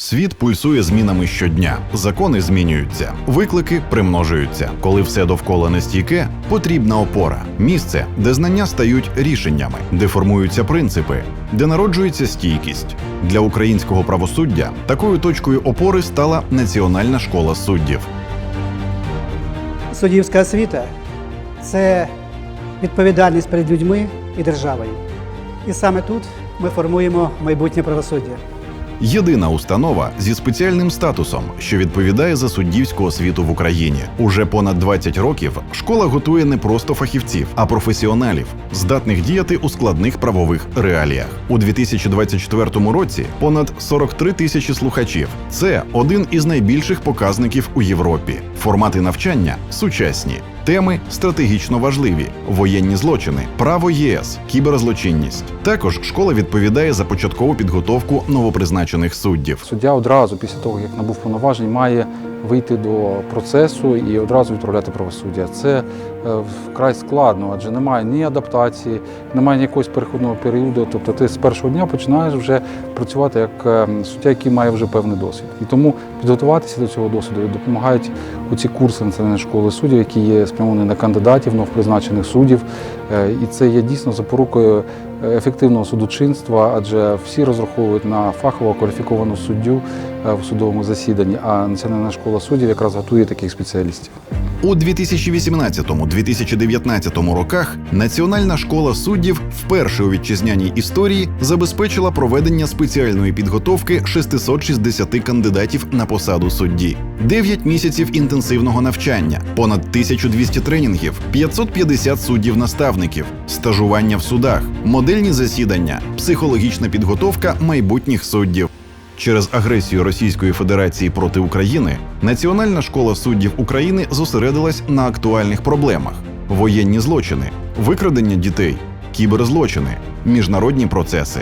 Світ пульсує змінами щодня, закони змінюються, виклики примножуються. Коли все довкола нестійке, потрібна опора, місце, де знання стають рішеннями, де формуються принципи, де народжується стійкість. Для українського правосуддя такою точкою опори стала Національна школа суддів. Суддівська освіта це відповідальність перед людьми і державою. І саме тут ми формуємо майбутнє правосуддя. Єдина установа зі спеціальним статусом, що відповідає за суддівську освіту в Україні. Уже понад 20 років школа готує не просто фахівців, а професіоналів, здатних діяти у складних правових реаліях. У 2024 році понад 43 тисячі слухачів. Це один із найбільших показників у Європі. Формати навчання сучасні. Теми стратегічно важливі: воєнні злочини, право ЄС, кіберзлочинність. Також школа відповідає за початкову підготовку новопризначених суддів. Суддя одразу після того, як набув повноважень, має вийти до процесу і одразу відправляти правосуддя. Це вкрай складно, адже немає ні адаптації, немає ніякогось переходного періоду. Тобто ти з першого дня починаєш вже працювати як е, суддя, який має вже певний досвід. І тому підготуватися до цього досвіду допомагають оці курси Національної школи суддів, які є спрямовані на кандидатів, новопризначених суддів. Е, І це є дійсно запорукою е, ефективного судочинства, адже всі розраховують на фахово кваліфіковану суддю е, в судовому засіданні, а Національна школа суддів якраз готує таких спеціалістів. У 2018-2019 роках Національна школа суддів вперше у вітчизняній історії забезпечила проведення спеціальної підготовки 660 кандидатів на посаду судді, 9 місяців інтенсивного навчання, понад 1200 тренінгів, 550 суддів-наставників, стажування в судах, модельні засідання, психологічна підготовка майбутніх суддів. Через агресію Російської Федерації проти України Національна школа суддів України зосередилась на актуальних проблемах: воєнні злочини, викрадення дітей, кіберзлочини, міжнародні процеси.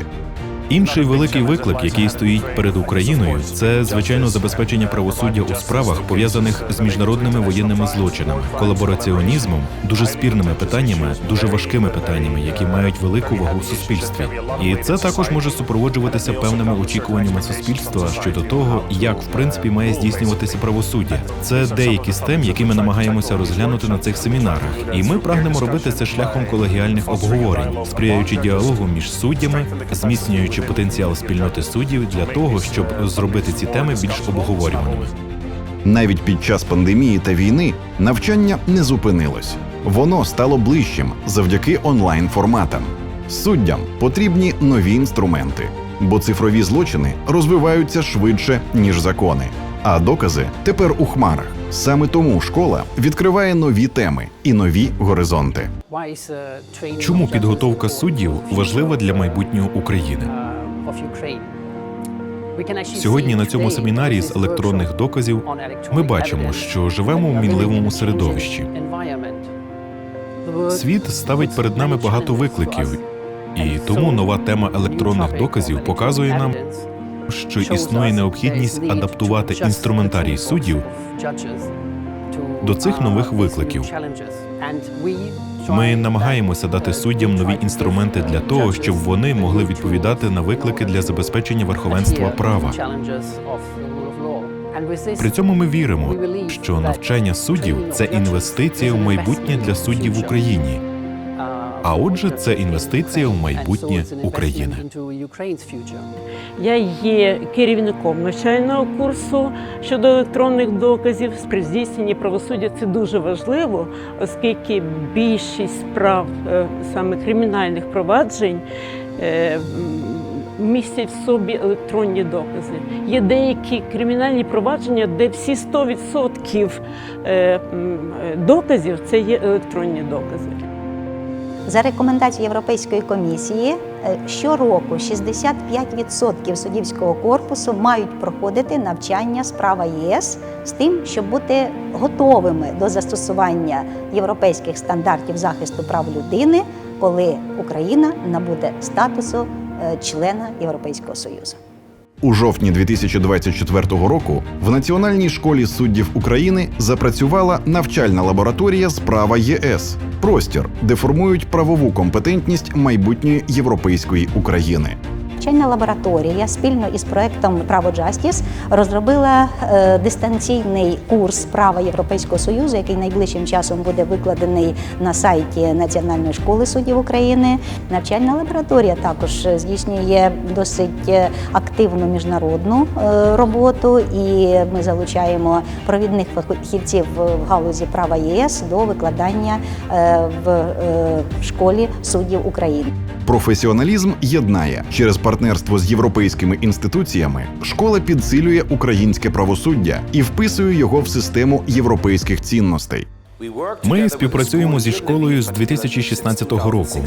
Інший великий виклик, який стоїть перед Україною, це звичайно забезпечення правосуддя у справах, пов'язаних з міжнародними воєнними злочинами, колабораціонізмом, дуже спірними питаннями, дуже важкими питаннями, які мають велику вагу в суспільстві. І це також може супроводжуватися певними очікуваннями суспільства щодо того, як в принципі має здійснюватися правосуддя. Це деякі з тем, які ми намагаємося розглянути на цих семінарах, і ми прагнемо робити це шляхом колегіальних обговорень, сприяючи діалогу між суддями, зміцнюючи потенціал спільноти суддів для того, щоб зробити ці теми більш обговорюваними. Навіть під час пандемії та війни навчання не зупинилось. Воно стало ближчим завдяки онлайн-форматам. Суддям потрібні нові інструменти, бо цифрові злочини розвиваються швидше, ніж закони. А докази тепер у хмарах. Саме тому школа відкриває нові теми і нові горизонти. Чому підготовка суддів важлива для майбутнього України? Сьогодні на цьому семінарі з електронних доказів ми бачимо, що живемо в мінливому середовищі. Світ ставить перед нами багато викликів, і тому нова тема електронних доказів показує нам, що існує необхідність адаптувати інструментарій суддів до цих нових викликів. Ми намагаємося дати суддям нові інструменти для того, щоб вони могли відповідати на виклики для забезпечення верховенства права. При цьому ми віримо, що навчання суддів це інвестиція в майбутнє для суддів в Україні. А отже, це інвестиція в майбутнє України. Я є керівником навчального курсу щодо електронних доказів. При здійсненні правосуддя це дуже важливо, оскільки більшість справ е, саме кримінальних проваджень. е, Містять в собі електронні докази. Є деякі кримінальні провадження, де всі 100% е, доказів це є електронні докази. За рекомендацією Європейської комісії, е, щороку 65% суддівського корпусу мають проходити навчання з права ЄС з тим, щоб бути готовими до застосування європейських стандартів захисту прав людини, коли Україна набуде статусу е, члена Європейського Союзу. У жовтні 2024 року в Національній школі суддів України запрацювала навчальна лабораторія справа ЄС простір, де формують правову компетентність майбутньої європейської України. Навчальна лабораторія спільно із проектом Право Джастіс розробила е, дистанційний курс права Європейського союзу, який найближчим часом буде викладений на сайті Національної школи суддів України. Навчальна лабораторія також здійснює досить е, активну міжнародну е, роботу, і ми залучаємо провідних фахівців в галузі права ЄС до викладання в школі суддів України. Професіоналізм єднає через партнерство з європейськими інституціями. Школа підсилює українське правосуддя і вписує його в систему європейських цінностей. Ми співпрацюємо зі школою з 2016 року.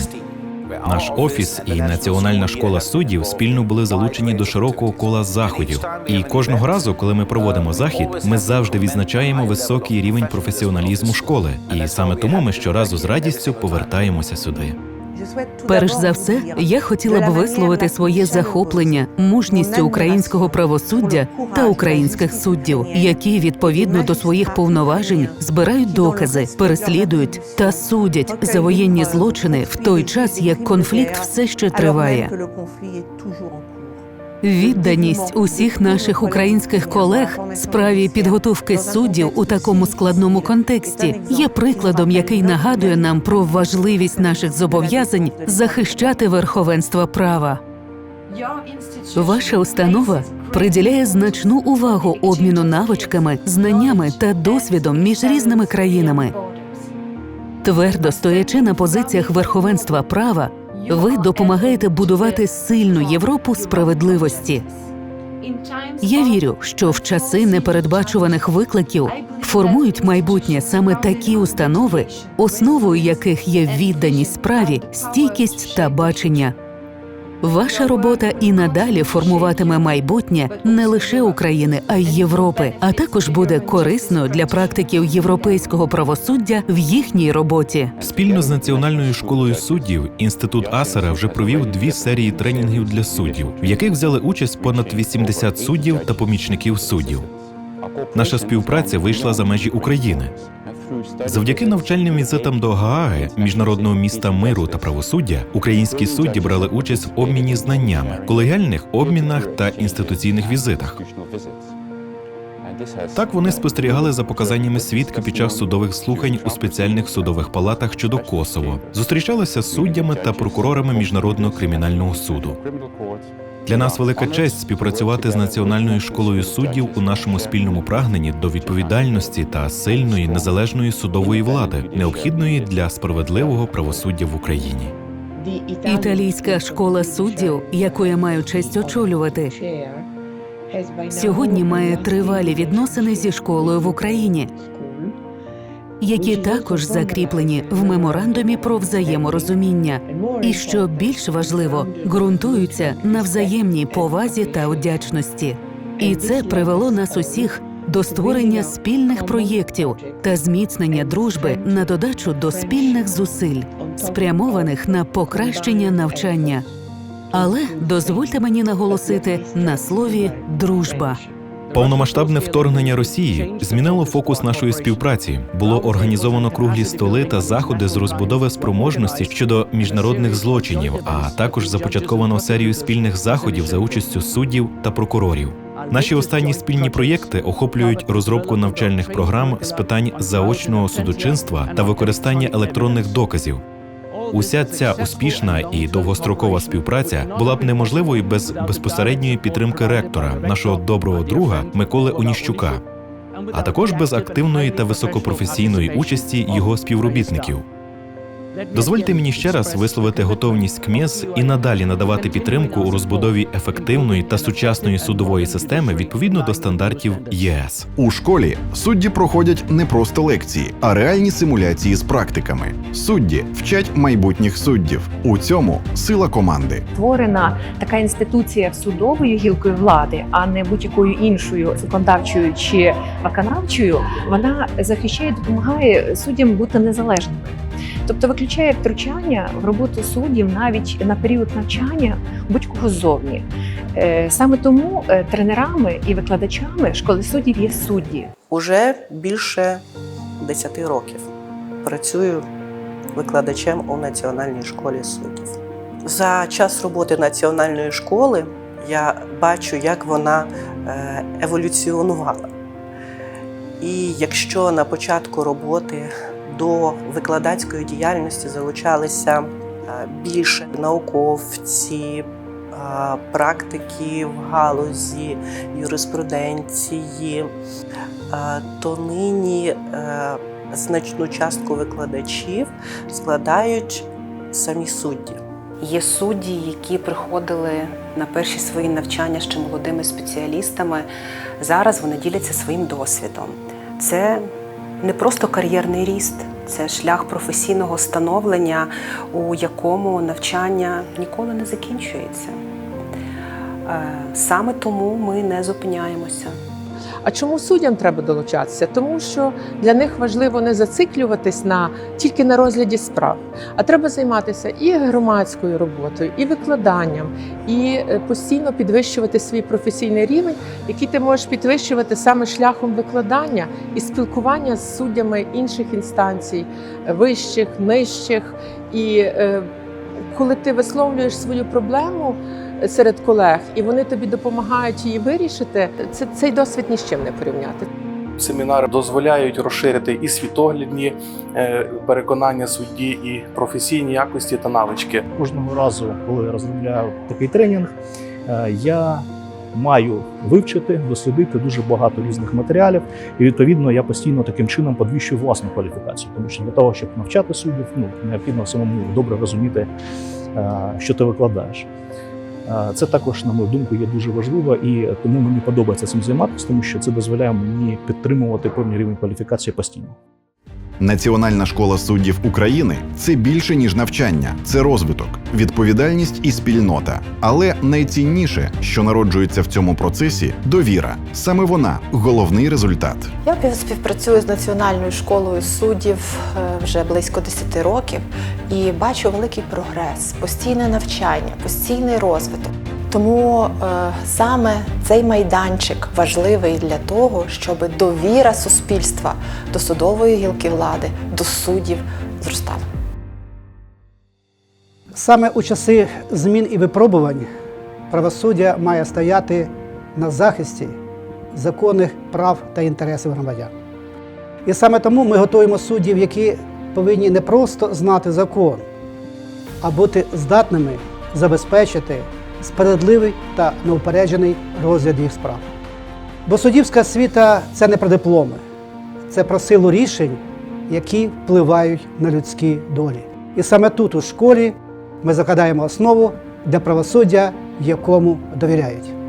Наш офіс і Національна школа суддів спільно були залучені до широкого кола заходів. І кожного разу, коли ми проводимо захід, ми завжди відзначаємо високий рівень професіоналізму школи. І саме тому ми щоразу з радістю повертаємося сюди. Перш за все, я хотіла б висловити своє захоплення мужністю українського правосуддя та українських суддів, які відповідно до своїх повноважень збирають докази, переслідують та судять за воєнні злочини в той час, як конфлікт все ще триває. Відданість усіх наших українських колег справі підготовки суддів у такому складному контексті є прикладом, який нагадує нам про важливість наших зобов'язань захищати верховенство права. Ваша установа приділяє значну увагу обміну навичками, знаннями та досвідом між різними країнами. Твердо стоячи на позиціях верховенства права, ви допомагаєте будувати сильну Європу справедливості. Я вірю, що в часи непередбачуваних викликів формують майбутнє саме такі установи, основою яких є відданість справі, стійкість та бачення. Ваша робота і надалі формуватиме майбутнє не лише України, а й Європи, а також буде корисною для практиків європейського правосуддя в їхній роботі. Спільно з Національною школою суддів інститут Асера вже провів дві серії тренінгів для суддів, в яких взяли участь понад 80 суддів та помічників суддів. Наша співпраця вийшла за межі України. Завдяки навчальним візитам до Гааги, міжнародного міста миру та правосуддя, українські судді брали участь в обміні знаннями, колегіальних обмінах та інституційних візитах. Так вони спостерігали за показаннями свідків під час судових слухань у спеціальних судових палатах щодо Косово, зустрічалися з суддями та прокурорами міжнародного кримінального суду. Для нас велика честь співпрацювати з Національною школою суддів у нашому спільному прагненні до відповідальності та сильної незалежної судової влади, необхідної для справедливого правосуддя в Україні. Італійська школа суддів, яку я маю честь очолювати, сьогодні має тривалі відносини зі школою в Україні, які також закріплені в меморандумі про взаєморозуміння, і що більш важливо, ґрунтуються на взаємній повазі та вдячності. І це привело нас усіх до створення спільних проєктів та зміцнення дружби на додачу до спільних зусиль, спрямованих на покращення навчання. Але дозвольте мені наголосити на слові дружба. Повномасштабне вторгнення Росії змінило фокус нашої співпраці. Було організовано круглі столи та заходи з розбудови спроможності щодо міжнародних злочинів, а також започатковано серію спільних заходів за участю суддів та прокурорів. Наші останні спільні проєкти охоплюють розробку навчальних програм з питань заочного судочинства та використання електронних доказів. Уся ця успішна і довгострокова співпраця була б неможливою без безпосередньої підтримки ректора, нашого доброго друга Миколи Оніщука, а також без активної та високопрофесійної участі його співробітників. Дозвольте мені ще раз висловити готовність КМЕС і надалі надавати підтримку у розбудові ефективної та сучасної судової системи відповідно до стандартів ЄС. У школі судді проходять не просто лекції, а реальні симуляції з практиками. Судді вчать майбутніх суддів. У цьому сила команди. створена така інституція судовою гілкою влади, а не будь-якою іншою законодавчою чи виконавчою, вона захищає, допомагає суддям бути незалежними. Тобто виключає втручання в роботу суддів навіть на період навчання будь-кого ззовні. Е, Саме тому е, тренерами і викладачами школи суддів є судді. Уже більше 10 років працюю викладачем у Національній школі суддів. За час роботи національної школи я бачу, як вона е, еволюціонувала. І якщо на початку роботи до викладацької діяльності залучалися е, більше науковці, е, практики в галузі юриспруденції, е, то нині значну частку викладачів складають самі судді. Є судді, які приходили на перші свої навчання ще молодими спеціалістами. Зараз вони діляться своїм досвідом. Це не просто кар'єрний ріст, це шлях професійного становлення, у якому навчання ніколи не закінчується. Е, Саме тому ми не зупиняємося. А чому суддям треба долучатися? Тому що для них важливо не зациклюватись на тільки на розгляді справ, а треба займатися і громадською роботою, і викладанням, і е, постійно підвищувати свій професійний рівень, який ти можеш підвищувати саме шляхом викладання і спілкування з суддями інших інстанцій, вищих, нижчих. І е, коли ти висловлюєш свою проблему серед колег, і вони тобі допомагають її вирішити, це цей досвід ні з чим не порівняти. Семінари дозволяють розширити і світоглядні е, переконання судді, і професійні якості та навички. Кожного разу, коли я розробляю такий тренінг, е, я маю вивчити, дослідити дуже багато різних матеріалів, і відповідно я постійно таким чином підвищую власну кваліфікацію. Тому що для того, щоб навчати суддів, ну необхідно самому добре розуміти, е, що ти викладаєш. Е, Це також, на мою думку, є дуже важливо, і тому мені подобається цим займатися, тому що це дозволяє мені підтримувати певний рівень кваліфікації постійно. Національна школа суддів України це більше ніж навчання, це розвиток, відповідальність і спільнота. Але найцінніше, що народжується в цьому процесі, довіра. Саме вона головний результат. Я пів- співпрацюю з Національною школою суддів е, вже близько 10 років і бачу великий прогрес, постійне навчання, постійний розвиток. Тому е, саме цей майданчик важливий для того, щоб довіра суспільства до судової гілки влади, до суддів зростала. Саме у часи змін і випробувань правосуддя має стояти на захисті законних прав та інтересів громадян. І саме тому ми готуємо суддів, які повинні не просто знати закон, а бути здатними забезпечити справедливий та неупереджений розгляд їх справ. Бо суддівська освіта – це не про дипломи, це про силу рішень, які впливають на людські долі. І саме тут, у школі, ми закладаємо основу для правосуддя, якому довіряють.